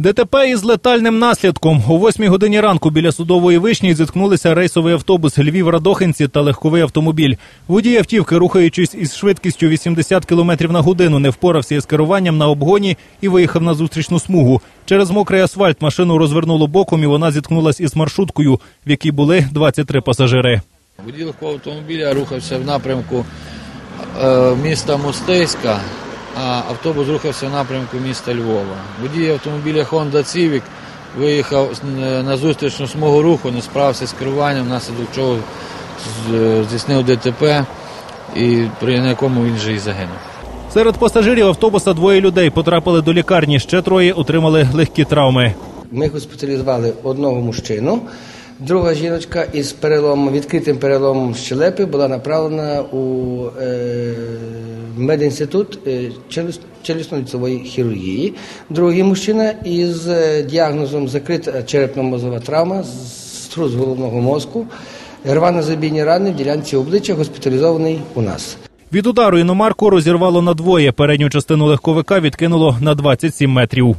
ДТП із летальним наслідком. О 8 годині ранку біля судової вишні зіткнулися рейсовий автобус Львів Радохинці та легковий автомобіль. Водій автівки, рухаючись із швидкістю 80 км на годину, не впорався із керуванням на обгоні і виїхав на зустрічну смугу. Через мокрий асфальт машину розвернуло боком і вона зіткнулась із маршруткою, в якій були 23 пасажири. Водій легкого автомобіля рухався в напрямку е, міста Мостиська, а автобус рухався в напрямку міста Львова. Водій автомобіля Honda Civic виїхав на зустрічну смугу руху, не справився з керуванням, внаслідок чого здійснив ДТП, і при якому він же і загинув. Серед пасажирів автобуса двоє людей потрапили до лікарні. Ще троє отримали легкі травми. Ми госпіталізували одного мужчину. Друга жіночка із переломом, відкритим переломом щелепи була направлена у е, медінститут е, челюстно-ліцевої хірургії. Другий мужчина із е, діагнозом закрита черепно-мозова травма, струс головного мозку, рвано-забійні рани в ділянці обличчя госпіталізований у нас. Від удару іномарку розірвало на двоє. Передню частину легковика відкинуло на 27 метрів.